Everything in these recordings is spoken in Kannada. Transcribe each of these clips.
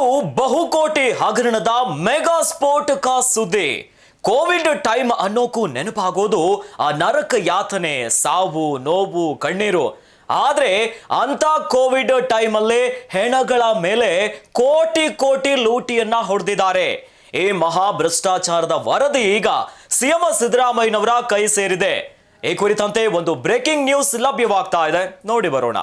ಇದು ಬಹುಕೋಟಿ ಹಗರಣದ ಮೆಗಾ ಸ್ಫೋಟಕ ಸುದ್ದಿ. ಕೋವಿಡ್ ಟೈಮ್ ಅನ್ನೋಕ್ಕೂ ನೆನಪಾಗೋದು ಆ ನರಕ ಯಾತನೆ, ಸಾವು, ನೋವು, ಕಣ್ಣೀರು. ಆದ್ರೆ ಅಂತ ಕೋವಿಡ್ ಟೈಮಲ್ಲೇ ಹೆಣಗಳ ಮೇಲೆ ಕೋಟಿ ಕೋಟಿ ಲೂಟಿಯನ್ನ ಹೊಡೆದಿದ್ದಾರೆ. ಈ ಮಹಾ ಭ್ರಷ್ಟಾಚಾರದ ವರದಿ ಈಗ ಸಿಎಂ ಸಿದ್ದರಾಮಯ್ಯನವರ ಕೈ ಸೇರಿದೆ. ಈ ಕುರಿತಂತೆ ಒಂದು ಬ್ರೇಕಿಂಗ್ ನ್ಯೂಸ್ ಲಭ್ಯವಾಗ್ತಾ ಇದೆ. ನೋಡಿ ಬರೋಣ.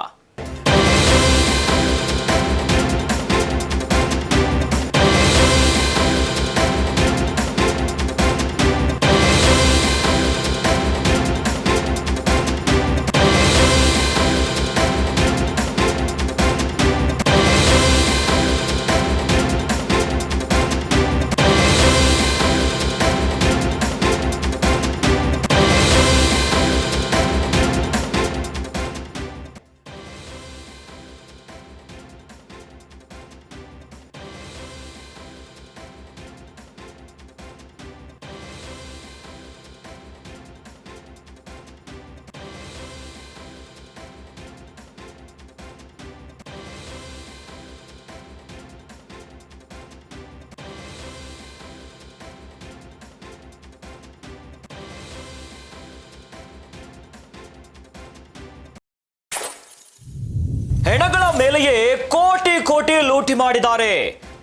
ಹೆಣಗಳ ಮೇಲೆಯೇ ಕೋಟಿ ಕೋಟಿ ಲೂಟಿ ಮಾಡಿದ್ದಾರೆ.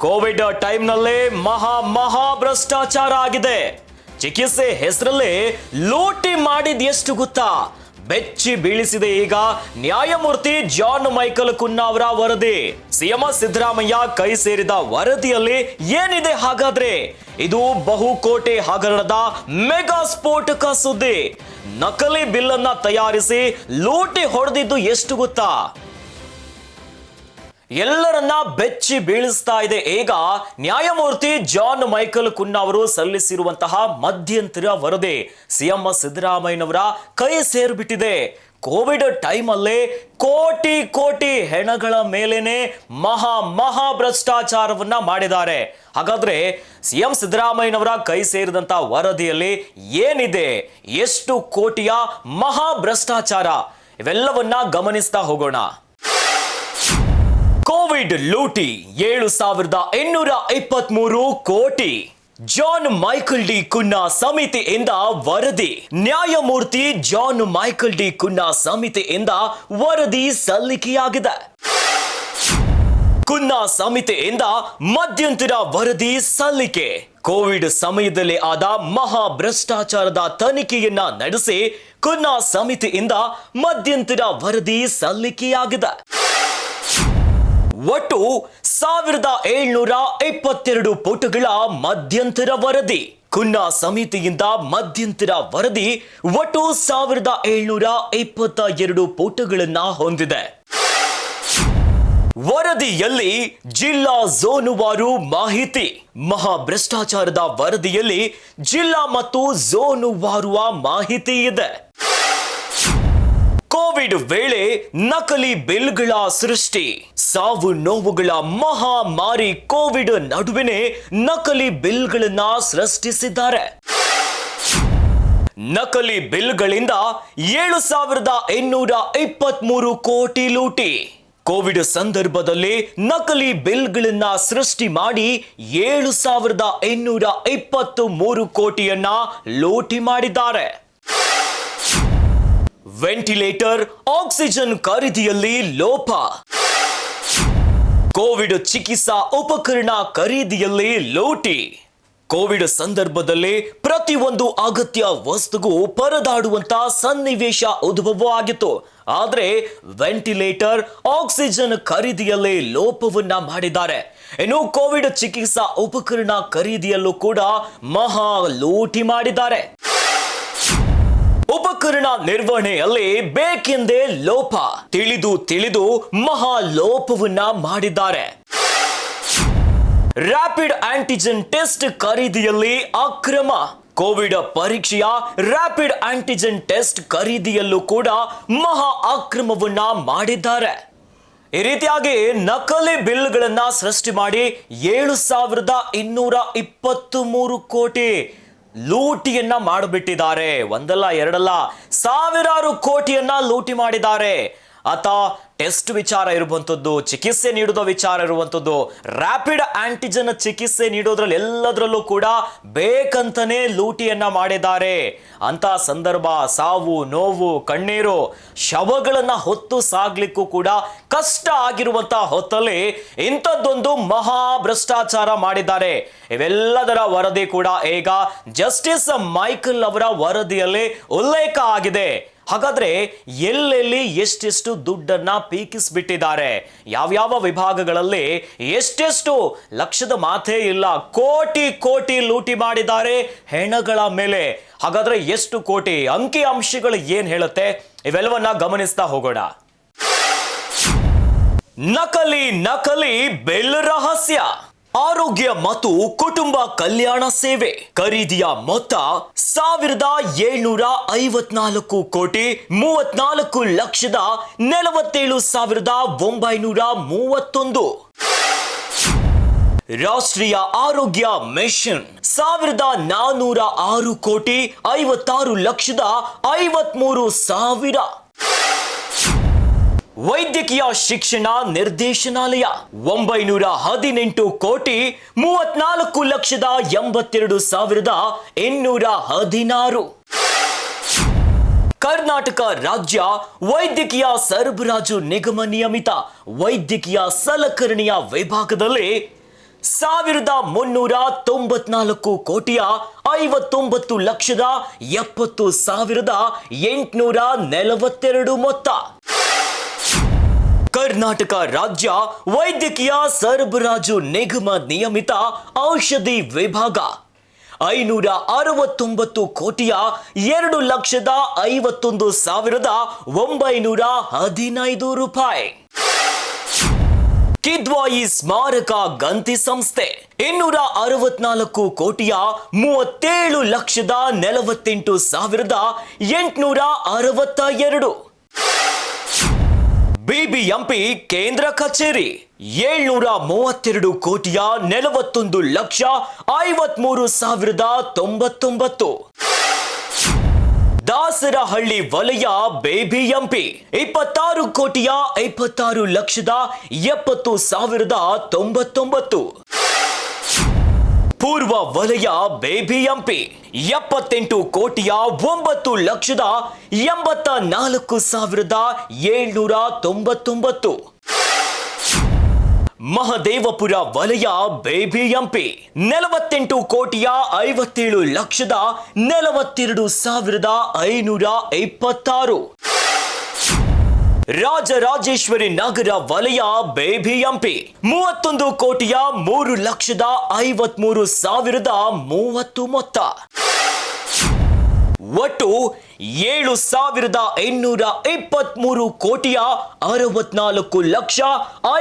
ಕೋವಿಡ್ ಟೈಮ್ನಲ್ಲೇ ಮಹಾ ಮಹಾ ಭ್ರಷ್ಟಾಚಾರ ಆಗಿದೆ. ಚಿಕಿತ್ಸೆ ಹೆಸರಲ್ಲೇ ಲೂಟಿ ಮಾಡಿದ ಎಷ್ಟು ಗೊತ್ತಾ? ಬೆಚ್ಚಿ ಬೀಳಿಸಿದೆ ಈಗ ನ್ಯಾಯಮೂರ್ತಿ ಜಾನ್ ಮೈಕಲ್ ಕುನ್ನಾ ಅವರ ವರದಿ. ಸಿಎಂ ಸಿದ್ದರಾಮಯ್ಯ ಕೈ ಸೇರಿದ ವರದಿಯಲ್ಲಿ ಏನಿದೆ ಹಾಗಾದ್ರೆ? ಇದು ಬಹುಕೋಟೆ ಹಗರಣದ ಮೆಗಾ ಸ್ಫೋಟಕ ಸುದ್ದಿ. ನಕಲಿ ಬಿಲ್ ಅನ್ನ ತಯಾರಿಸಿ ಲೂಟಿ ಹೊಡೆದಿದ್ದು ಎಷ್ಟು ಗೊತ್ತಾ? ಎಲ್ಲರನ್ನ ಬೆಚ್ಚಿ ಬೀಳಿಸ್ತಾ ಇದೆ. ಈಗ ನ್ಯಾಯಮೂರ್ತಿ ಜಾನ್ ಮೈಕಲ್ ಕುನ್ನ ಅವರು ಸಲ್ಲಿಸಿರುವಂತಹ ಮಧ್ಯಂತರ ವರದಿ ಸಿಎಂ ಸಿದ್ದರಾಮಯ್ಯನವರ ಕೈ ಸೇರ್ಬಿಟ್ಟಿದೆ. ಕೋವಿಡ್ ಟೈಮಲ್ಲೇ ಕೋಟಿ ಕೋಟಿ ಹೆಣಗಳ ಮೇಲೇನೆ ಮಹಾ ಮಹಾ ಭ್ರಷ್ಟಾಚಾರವನ್ನ ಮಾಡಿದ್ದಾರೆ. ಹಾಗಾದ್ರೆ ಸಿಎಂ ಸಿದ್ದರಾಮಯ್ಯನವರ ಕೈ ಸೇರಿದಂತ ವರದಿಯಲ್ಲಿ ಏನಿದೆ? ಎಷ್ಟು ಕೋಟಿಯ ಮಹಾ ಭ್ರಷ್ಟಾಚಾರ? ಇವೆಲ್ಲವನ್ನ ಗಮನಿಸ್ತಾ ಹೋಗೋಣ. ಕೋವಿಡ್ ಲೂಟಿ ಏಳು ಸಾವಿರದ ಇನ್ನೂರ ಇಪ್ಪತ್ಮೂರು ಕೋಟಿ. ಜಾನ್ ಮೈಕಲ್ ಡಿ ಕುನ್ನಾ ಸಮಿತಿಯಿಂದ ವರದಿ. ನ್ಯಾಯಮೂರ್ತಿ ಜಾನ್ ಮೈಕಲ್ ಡಿ ಕುನ್ನಾ ಸಮಿತಿಯಿಂದ ವರದಿ ಸಲ್ಲಿಕೆಯಾಗಿದೆ. ಕುನ್ನಾ ಸಮಿತಿಯಿಂದ ಮಧ್ಯಂತರ ವರದಿ ಸಲ್ಲಿಕೆ. ಕೋವಿಡ್ ಸಮಯದಲ್ಲಿ ಆದ ಮಹಾ ಭ್ರಷ್ಟಾಚಾರದ ತನಿಖೆಯನ್ನ ನಡೆಸಿ ಕುನ್ನಾ ಸಮಿತಿಯಿಂದ ಮಧ್ಯಂತರ ವರದಿ ಸಲ್ಲಿಕೆಯಾಗಿದೆ. ಒಟ್ಟು ಸಾವಿರದ ಏಳ್ನೂರ ಇಪ್ಪತ್ತೆರಡು ಪುಟಗಳ ಮಧ್ಯಂತರ ವರದಿ. ಕುನ್ನಾ ಸಮಿತಿಯಿಂದ ಮಧ್ಯಂತರ ವರದಿ ಒಟ್ಟು ಸಾವಿರದ ಏಳ್ನೂರ ಇಪ್ಪತ್ತ ಎರಡು ಪುಟಗಳನ್ನ ಹೊಂದಿದೆ. ವರದಿಯಲ್ಲಿ ಜಿಲ್ಲಾ ಝೋನುವಾರು ಮಾಹಿತಿ. ಮಹಾ ಭ್ರಷ್ಟಾಚಾರದ ವರದಿಯಲ್ಲಿ ಜಿಲ್ಲಾ ಮತ್ತು ಝೋನುವಾರುವ ಮಾಹಿತಿ ಇದೆ. ಕೋವಿಡ್ ವೇಳೆ ನಕಲಿ ಬಿಲ್ಗಳ ಸೃಷ್ಟಿ. ಸಾವು ನೋವುಗಳ ಮಹಾಮಾರಿ ಕೋವಿಡ್ ನಡುವೆನೆ ನಕಲಿ ಬಿಲ್ಗಳನ್ನ ಸೃಷ್ಟಿಸಿದ್ದಾರೆ. ನಕಲಿ ಬಿಲ್ಗಳಿಂದ ಏಳು ಸಾವಿರದ ಇನ್ನೂರ ಇಪ್ಪತ್ಮೂರು ಕೋಟಿ ಲೂಟಿ. ಕೋವಿಡ್ ಸಂದರ್ಭದಲ್ಲಿ ನಕಲಿ ಬಿಲ್ಗಳನ್ನ ಸೃಷ್ಟಿ ಮಾಡಿ ಏಳು ಸಾವಿರದ ಇನ್ನೂರ ಇಪ್ಪತ್ತು ಮೂರು ಕೋಟಿಯನ್ನ ಲೂಟಿ ಮಾಡಿದ್ದಾರೆ. ವೆಂಟಿಲೇಟರ್, ಆಕ್ಸಿಜನ್ ಖರೀದಿಯಲ್ಲಿ ಲೋಪ. ಕೋವಿಡ್ ಚಿಕಿತ್ಸಾ ಉಪಕರಣ ಖರೀದಿಯಲ್ಲಿ ಲೋಟಿ. ಕೋವಿಡ್ ಸಂದರ್ಭದಲ್ಲಿ ಪ್ರತಿಯೊಂದು ಅಗತ್ಯ ವಸ್ತುಗೂ ಪರದಾಡುವಂತ ಸನ್ನಿವೇಶ ಉದ್ಭವ ಆಗಿತ್ತು. ಆದರೆ ವೆಂಟಿಲೇಟರ್, ಆಕ್ಸಿಜನ್ ಖರೀದಿಯಲ್ಲಿ ಲೋಪವನ್ನ ಮಾಡಿದ್ದಾರೆ. ಇನ್ನು ಕೋವಿಡ್ ಚಿಕಿತ್ಸಾ ಉಪಕರಣ ಖರೀದಿಯಲ್ಲೂ ಕೂಡ ಮಹಾ ಲೂಟಿ ಮಾಡಿದ್ದಾರೆ. ಉಪಕರಣ ನಿರ್ವಹಣೆಯಲ್ಲಿ ಬೇಕೆಂದೇ ಲೋಪ. ತಿಳಿದು ತಿಳಿದು ಮಹಾ ಲೋಪವನ್ನ ಮಾಡಿದ್ದಾರೆ. ರ್ಯಾಪಿಡ್ ಆಂಟಿಜೆನ್ ಟೆಸ್ಟ್ ಖರೀದಿಯಲ್ಲಿ ಅಕ್ರಮ. ಕೋವಿಡ್ ಪರೀಕ್ಷೆಯ ರ್ಯಾಪಿಡ್ ಆಂಟಿಜೆನ್ ಟೆಸ್ಟ್ ಖರೀದಿಯಲ್ಲೂ ಕೂಡ ಮಹಾ ಅಕ್ರಮವನ್ನ ಮಾಡಿದ್ದಾರೆ. ಈ ರೀತಿಯಾಗಿ ನಕಲಿ ಬಿಲ್ಗಳನ್ನ ಸೃಷ್ಟಿ ಮಾಡಿ ಏಳು ಸಾವಿರದ ಇನ್ನೂರ ಇಪ್ಪತ್ತು ಮೂರು ಕೋಟಿ ಲೂಟಿಯನ್ನ ಮಾಡಿಬಿಟ್ಟಿದ್ದಾರೆ. ಒಂದಲ್ಲ ಎರಡಲ್ಲ ಸಾವಿರಾರು ಕೋಟಿಯನ್ನ ಲೂಟಿ ಮಾಡಿದ್ದಾರೆ. ಅಥವಾ ಟೆಸ್ಟ್ ವಿಚಾರ ಇರುವಂಥದ್ದು ಚಿಕಿತ್ಸೆ ನೀಡುವ ವಿಚಾರ ಇರುವಂಥದ್ದು ರ್ಯಾಪಿಡ್ ಆಂಟಿಜನ್ ಚಿಕಿತ್ಸೆ ನೀಡೋದ್ರಲ್ಲಿ ಎಲ್ಲದರಲ್ಲೂ ಕೂಡ ಬೇಕಂತನೇ ಲೂಟಿಯನ್ನ ಮಾಡಿದ್ದಾರೆ. ಅಂತ ಸಂದರ್ಭ, ಸಾವು, ನೋವು, ಕಣ್ಣೀರು, ಶವಗಳನ್ನ ಹೊತ್ತು ಸಾಗ್ಲಿಕ್ಕೂ ಕೂಡ ಕಷ್ಟ ಆಗಿರುವಂತ ಹೊತ್ತಲ್ಲಿ ಇಂಥದ್ದೊಂದು ಮಹಾ ಭ್ರಷ್ಟಾಚಾರ ಮಾಡಿದ್ದಾರೆ. ಇವೆಲ್ಲದರ ವರದಿ ಕೂಡ ಈಗ ಜಸ್ಟಿಸ್ ಮೈಕಲ್ ಅವರ ವರದಿಯಲ್ಲಿ ಉಲ್ಲೇಖ ಆಗಿದೆ. ಹಾಗಾದ್ರೆ ಎಲ್ಲೆಲ್ಲಿ ಎಷ್ಟೆಷ್ಟು ದುಡ್ಡನ್ನ ಪೀಕಿಸ್ಬಿಟ್ಟಿದ್ದಾರೆ? ಯಾವ್ಯಾವ ವಿಭಾಗಗಳಲ್ಲಿ ಎಷ್ಟೆಷ್ಟು ಲಕ್ಷದ ಮಾತೇ ಇಲ್ಲ, ಕೋಟಿ ಕೋಟಿ ಲೂಟಿ ಮಾಡಿದ್ದಾರೆ ಹೆಣಗಳ ಮೇಲೆ. ಹಾಗಾದ್ರೆ ಎಷ್ಟು ಕೋಟಿ? ಅಂಕಿ ಅಂಶಗಳು ಏನ್ ಹೇಳುತ್ತೆ? ಇವೆಲ್ಲವನ್ನ ಗಮನಿಸ್ತಾ ಹೋಗೋಣ. ನಕಲಿ ನಕಲಿ ಬೆಲ್ ರಹಸ್ಯ. ಆರೋಗ್ಯ ಮತ್ತು ಕುಟುಂಬ ಕಲ್ಯಾಣ ಸೇವೆ ಖರೀದಿಯ ಮೊತ್ತ ಸಾವಿರದ ಏಳ್ನೂರ ಐವತ್ನಾಲ್ಕು ಕೋಟಿ ಮೂವತ್ನಾಲ್ಕು ಲಕ್ಷದ ನಲವತ್ತೇಳು ಸಾವಿರದ ಒಂಬೈನೂರ ಮೂವತ್ತೊಂದು. ರಾಷ್ಟ್ರೀಯ ಆರೋಗ್ಯ ಮಿಷನ್ ಸಾವಿರದ ನಾನೂರ ಆರು ಕೋಟಿ ಐವತ್ತಾರು ಲಕ್ಷದ ಐವತ್ಮೂರು ಸಾವಿರ. ವೈದ್ಯಕೀಯ ಶಿಕ್ಷಣ ನಿರ್ದೇಶನಾಲಯ. ಒಂಬೈನೂರ ಹದಿನೆಂಟು ಕೋಟಿ ಮೂವತ್ನಾಲ್ಕು ಲಕ್ಷದ ಎಂಬತ್ತೆರಡು ಸಾವಿರದ ಇನ್ನೂರ ಹದಿನಾರು. ಕರ್ನಾಟಕ ರಾಜ್ಯ ವೈದ್ಯಕೀಯ ಸರಬರಾಜು ನಿಗಮ ನಿಯಮಿತ ವೈದ್ಯಕೀಯ ಸಲಕರಣೆಯ ವಿಭಾಗದಲ್ಲಿ ಸಾವಿರದ ಮುನ್ನೂರ ತೊಂಬತ್ನಾಲ್ಕು ಕೋಟಿಯ ಐವತ್ತೊಂಬತ್ತು ಲಕ್ಷದ ಎಪ್ಪತ್ತು ಸಾವಿರದ ಎಂಟುನೂರ ನಲವತ್ತೆರಡು ಮೊತ್ತ. ಕರ್ನಾಟಕ ರಾಜ್ಯ ವೈದ್ಯಕೀಯ ಸರಬರಾಜು ನಿಗಮ ನಿಯಮಿತ ಔಷಧಿ ವಿಭಾಗ. ಐನೂರ ಅರವತ್ತೊಂಬತ್ತು ಕೋಟಿಯ ಎರಡು ಲಕ್ಷದ ಐವತ್ತೊಂದು ಸಾವಿರದ ಒಂಬೈನೂರ ಹದಿನೈದು ರೂಪಾಯಿ. ಕಿದ್ವಾಯಿ ಸ್ಮಾರಕ ಗಂತಿ ಸಂಸ್ಥೆ ಇನ್ನೂರ ಅರವತ್ನಾಲ್ಕು ಕೋಟಿಯ ಮೂವತ್ತೇಳು ಲಕ್ಷದ ನಲವತ್ತೆಂಟು ಸಾವಿರದ ಎಂಟುನೂರ ಅರವತ್ತ ಎರಡು. ಬಿಬಿಎಂಪಿ ಕೇಂದ್ರ ಕಚೇರಿ ಏಳ್ನೂರ ಮೂವತ್ತೆರಡು ಕೋಟಿಯ ನಲವತ್ತೊಂದು ಲಕ್ಷ ಐವತ್ಮೂರು ಸಾವಿರದ ತೊಂಬತ್ತೊಂಬತ್ತು. ದಾಸರಹಳ್ಳಿ ವಲಯ ಬಿಬಿಎಂಪಿ ಇಪ್ಪತ್ತಾರು ಕೋಟಿಯ ಇಪ್ಪತ್ತಾರು ಲಕ್ಷದ ಎಪ್ಪತ್ತು ಸಾವಿರದ ತೊಂಬತ್ತೊಂಬತ್ತು. ಪೂರ್ವ ವಲಯ ಬೇಬಿಎಂಪಿ ಎಪ್ಪತ್ತೆಂಟು ಕೋಟಿಯ ಒಂಬತ್ತು ಲಕ್ಷದ ಎಂಬತ್ತ ನಾಲ್ಕು ಸಾವಿರದ ಏಳ್ನೂರ ತೊಂಬತ್ತೊಂಬತ್ತು. ಮಹದೇವಪುರ ವಲಯ ಬೇಬಿಎಂಪಿ ನಲವತ್ತೆಂಟು ಕೋಟಿಯ ಐವತ್ತೇಳು ಲಕ್ಷದ ನಲವತ್ತೆರಡು ಸಾವಿರದ ಐನೂರ ಇಪ್ಪತ್ತಾರು ರಾಜರಾಜೇಶ್ವರಿ ನಗರ ವಲಯ ಬೇಬಿಎಂಪಿ ಮೂವತ್ತೊಂದು ಕೋಟಿಯ ಮೂರು ಲಕ್ಷದ ಐವತ್ಮೂರು ಸಾವಿರದ ಮೂವತ್ತು ಮೊತ್ತ. ಒಟ್ಟು ಏಳು ಸಾವಿರದ ಇನ್ನೂರ ಇಪ್ಪತ್ಮೂರು ಕೋಟಿಯ ಅರವತ್ನಾಲ್ಕು ಲಕ್ಷ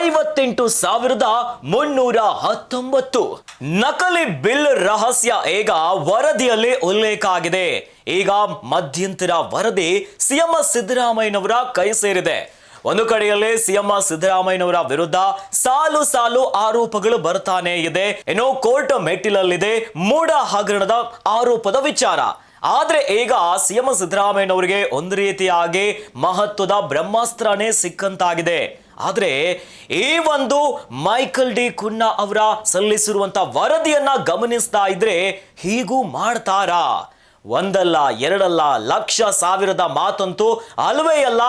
ಐವತ್ತೆಂಟು ಸಾವಿರದ ಮುನ್ನೂರ ಹತ್ತೊಂಬತ್ತು. ನಕಲಿ ಬಿಲ್ ರಹಸ್ಯ ಈಗ ವರದಿಯಲ್ಲಿ ಉಲ್ಲೇಖ ಆಗಿದೆ. ಈಗ ಮಧ್ಯಂತರ ವರದಿ ಸಿಎಂ ಸಿದ್ದರಾಮಯ್ಯನವರ ಕೈ ಸೇರಿದೆ. ಒಂದು ಕಡೆಯಲ್ಲಿ ಸಿಎಂ ಸಿದ್ದರಾಮಯ್ಯನವರ ವಿರುದ್ಧ ಸಾಲು ಸಾಲು ಆರೋಪಗಳು ಬರ್ತಾನೆ ಇದೆ. ಏನೋ ಕೋರ್ಟ್ ಮೆಟ್ಟಿಲಲ್ಲಿದೆ. ಮೂಡ ಹಗರಣದ ಆರೋಪದ ವಿಚಾರ. ಆದ್ರೆ ಈಗ ಸಿಎಂ ಸಿದ್ದರಾಮಯ್ಯನವರಿಗೆ ಒಂದು ರೀತಿಯಾಗಿ ಮಹತ್ವದ ಬ್ರಹ್ಮಾಸ್ತ್ರನೇ ಸಿಕ್ಕಂತಾಗಿದೆ. ಆದರೆ ಈ ಒಂದು ಮೈಕಲ್ ಡಿ ಕುನ್ನಾ ಅವರ ಸಲ್ಲಿಸಿರುವಂಥ ವರದಿಯನ್ನ ಗಮನಿಸ್ತಾ ಇದ್ರೆ ಹೀಗೂ ಮಾಡ್ತಾರಾ? ಒಂದಲ್ಲ, ಎರಡಲ್ಲ, ಲಕ್ಷ ಸಾವಿರದ ಮಾತಂತೂ ಅಲ್ವೇ ಅಲ್ಲ,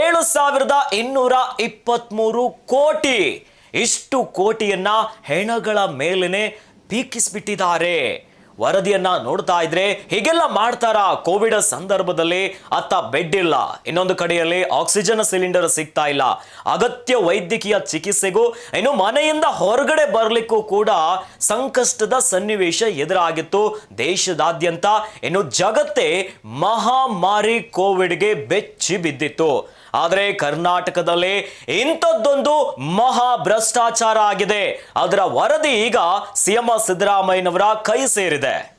ಏಳು ಸಾವಿರದ ಇನ್ನೂರ ಇಪ್ಪತ್ತ್ಮೂರು ಕೋಟಿ. ಇಷ್ಟು ಕೋಟಿಯನ್ನ ಹೆಣಗಳ ಮೇಲೇನೆ ಪೀಕಿಸ್ಬಿಟ್ಟಿದ್ದಾರೆ. ವರದಿಯನ್ನ ನೋಡ್ತಾ ಇದ್ರೆ ಹೀಗೆಲ್ಲ ಮಾಡ್ತಾರ ಕೋವಿಡ್ ಸಂದರ್ಭದಲ್ಲಿ? ಅತ್ತ ಬೆಡ್ ಇಲ್ಲ ಇನ್ನೊಂದು ಕಡೆಯಲ್ಲಿ ಆಕ್ಸಿಜನ್ ಸಿಲಿಂಡರ್ ಸಿಗ್ತಾ ಇಲ್ಲ. ಅಗತ್ಯ ವೈದ್ಯಕೀಯ ಚಿಕಿತ್ಸೆಗೂ ಇನ್ನು ಮನೆಯಿಂದ ಹೊರಗಡೆ ಬರಲಿಕ್ಕೂ ಕೂಡ ಸಂಕಷ್ಟದ ಸನ್ನಿವೇಶ ಎದುರಾಗಿತ್ತು. ದೇಶದಾದ್ಯಂತ ಇನ್ನು ಜಗತ್ತೇ ಮಹಾಮಾರಿ ಕೋವಿಡ್ಗೆ ಬೆಚ್ಚಿ ಬಿದ್ದಿತ್ತು. ಆದರೆ ಕರ್ನಾಟಕದಲ್ಲಿ ಇಂಥದ್ದೊಂದು ಮಹಾ ಭ್ರಷ್ಟಾಚಾರ ಆಗಿದೆ. ಅದರ ವರದಿ ಈಗ ಸಿಎಂ ಸಿದ್ದರಾಮಯ್ಯನವರ ಕೈ ಸೇರಿದೆ.